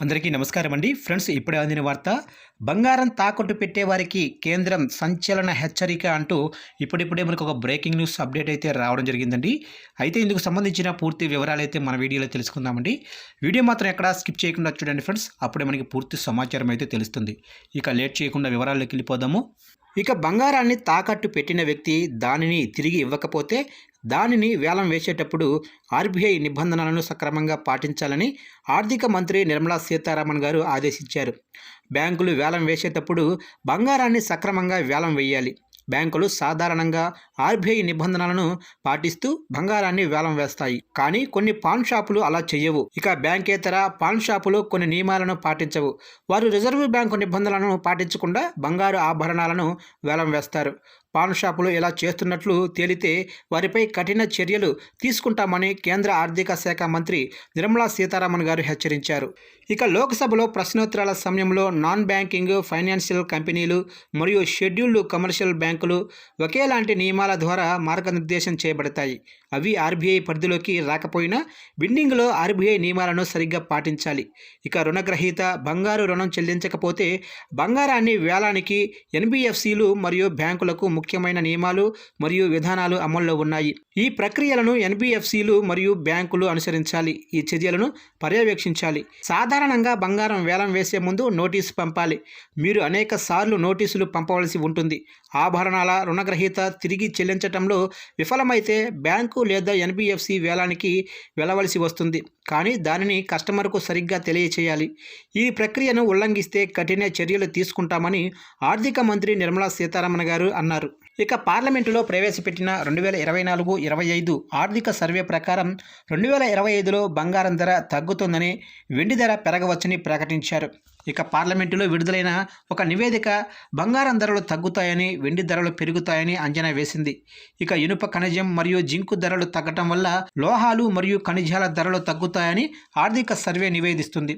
అందరికీ నమస్కారం అండి. ఫ్రెండ్స్ ఇప్పుడే అందిన వార్త బంగారం తాకట్టు పెట్టే వారికి కేంద్రం సంచలన హెచ్చరిక అంటూ ఇప్పుడిప్పుడే మనకు ఒక బ్రేకింగ్ న్యూస్ అప్డేట్ అయితే రావడం జరిగిందండి. అయితే ఇందుకు సంబంధించిన పూర్తి వివరాలు అయితే మన వీడియోలో తెలుసుకుందామండి. వీడియో మాత్రం ఎక్కడా స్కిప్ చేయకుండా చూడండి ఫ్రెండ్స్. అప్పుడే మనకి పూర్తి సమాచారం అయితే తెలుస్తుంది. ఇక లేట్ చేయకుండా వివరాల్లోకి వెళ్ళిపోదాము. ఇక బంగారాన్ని తాకట్టు పెట్టిన వ్యక్తి దానిని తిరిగి ఇవ్వకపోతే దానిని వేలం వేసేటప్పుడు ఆర్బీఐ నిబంధనలను సక్రమంగా పాటించాలని ఆర్థిక మంత్రి నిర్మలా సీతారామన్ గారు ఆదేశించారు. బ్యాంకులు వేలం వేసేటప్పుడు బంగారాన్ని సక్రమంగా వేలం వేయాలి. బ్యాంకులు సాధారణంగా ఆర్బీఐ నిబంధనలను పాటిస్తూ బంగారాన్ని వేలం వేస్తాయి. కానీ కొన్ని పాన్ షాపులు అలా చేయవు ఇక బ్యాంకేతర పాన్ షాపులు కొన్ని నియమాలను పాటించవు. వారు రిజర్వ్ బ్యాంకు నిబంధనలను పాటించకుండా బంగారు ఆభరణాలను వేలం వేస్తారు. పాన్ షాపులు ఇలా చేస్తున్నట్లు తేలితే వారిపై కఠిన చర్యలు తీసుకుంటామని కేంద్ర ఆర్థిక శాఖ మంత్రి నిర్మలా సీతారామన్ గారు హెచ్చరించారు. ఇక లోక్సభలో ప్రశ్నోత్తరాల సమయంలో నాన్ బ్యాంకింగ్ ఫైనాన్షియల్ కంపెనీలు మరియు షెడ్యూల్డ్ కమర్షియల్ బ్యాంకులు ఒకేలాంటి నియమాల ద్వారా మార్గనిర్దేశం చేయబడతాయి. అవి ఆర్బీఐ పరిధిలోకి రాకపోయినా బిల్డింగ్లో ఆర్బీఐ నియమాలను సరిగ్గా పాటించాలి. ఇక రుణగ్రహీత బంగారు రుణం చెల్లించకపోతే బంగారాన్ని వేలానికి ఎన్బిఎఫ్సిలు మరియు బ్యాంకులకు ముఖ్యమైన నియమాలు మరియు విధానాలు అమల్లో ఉన్నాయి. ఈ ప్రక్రియలను ఎన్బిఎఫ్సిలు మరియు బ్యాంకులు అనుసరించాలి. ఈ చర్యలను పర్యవేక్షించాలి. సాధారణంగా బంగారం వేలం వేసే ముందు నోటీసు పంపాలి. మీరు అనేక సార్లు నోటీసులు పంపవలసి ఉంటుంది. ఆభరణాల రుణగ్రహీత తిరిగి చెల్లించటంలో విఫలమైతే బ్యాంకు లేదా ఎన్బిఎఫ్సి వేలానికి వెళ్ళవలసి వస్తుంది. కానీ దానిని కస్టమర్కు సరిగ్గా తెలియచేయాలి. ఈ ప్రక్రియను ఉల్లంఘిస్తే కఠిన చర్యలు తీసుకుంటామని ఆర్థిక మంత్రి నిర్మలా సీతారామన్ గారు అన్నారు. ఇక పార్లమెంటులో ప్రవేశపెట్టిన రెండు వేల ఇరవై నాలుగు ఇరవై ఐదు ఆర్థిక సర్వే ప్రకారం రెండు వేల ఇరవై ఐదులో బంగారం ధర తగ్గుతుందని వెండి ధర పెరగవచ్చని ప్రకటించారు. ఇక పార్లమెంటులో విడుదలైన ఒక నివేదిక బంగారం ధరలు తగ్గుతాయని వెండి ధరలు పెరుగుతాయని అంచనా వేసింది. ఇక ఇనుప ఖనిజం మరియు జింకు ధరలు తగ్గటం వల్ల లోహాలు మరియు ఖనిజాల ధరలు తగ్గుతాయని ఆర్థిక సర్వే నివేదిస్తుంది.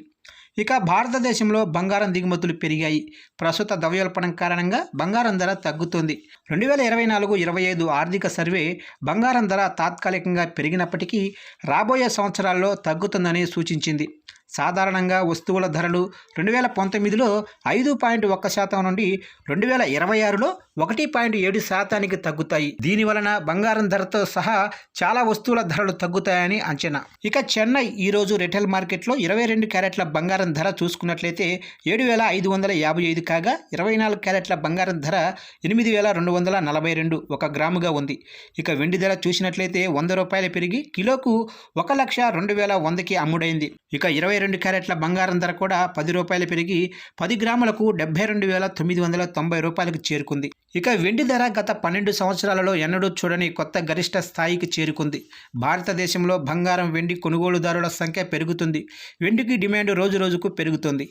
ఇక భారతదేశంలో బంగారం దిగుమతులు పెరిగాయి. ప్రస్తుత ద్రవ్యోల్బణం కారణంగా బంగారం ధర తగ్గుతుంది. రెండు వేల ఇరవై నాలుగు ఇరవై ఐదు ఆర్థిక సర్వే బంగారం ధర తాత్కాలికంగా పెరిగినప్పటికీ రాబోయే సంవత్సరాల్లో తగ్గుతుందని సూచించింది. సాధారణంగా వస్తువుల ధరలు రెండు వేల పంతొమ్మిదిలో ఐదు పాయింట్ ఒక్క శాతం నుండి రెండు వేల ఇరవై ఆరులో ఒకటి పాయింట్ ఏడు శాతానికి తగ్గుతాయి. దీని వలన బంగారం ధరతో సహా చాలా వస్తువుల ధరలు తగ్గుతాయని అంచనా. ఇక చెన్నై ఈరోజు రిటైల్ మార్కెట్లో ఇరవై రెండు క్యారెట్ల బంగారం ధర చూసుకున్నట్లయితే ఏడు వేల ఐదు వందల యాభై ఐదు కాగా ఇరవై నాలుగు క్యారెట్ల బంగారం ధర ఎనిమిది వేల రెండు వందల నలభై రెండు ఒక గ్రాముగా ఉంది. ఇక వెండి ధర చూసినట్లయితే వంద రూపాయలు పెరిగి కిలోకు ఒక లక్ష రెండు వేల వందకి అమ్ముడైంది. ఇక ఇరవై రెండు క్యారెట్ల బంగారం ధర కూడా పది రూపాయలు పెరిగి పది గ్రాములకు డెబ్బై రెండు వేల తొమ్మిది వందల తొంభై రూపాయలకు చేరుకుంది. ఇక వెండి ధర గత పన్నెండు సంవత్సరాలలో ఎన్నడూ చూడని కొత్త గరిష్ట స్థాయికి చేరుకుంది. భారతదేశంలో బంగారం వెండి కొనుగోలుదారుల సంఖ్య పెరుగుతుంది. వెండికి డిమాండ్ రోజు రోజుకు పెరుగుతుంది.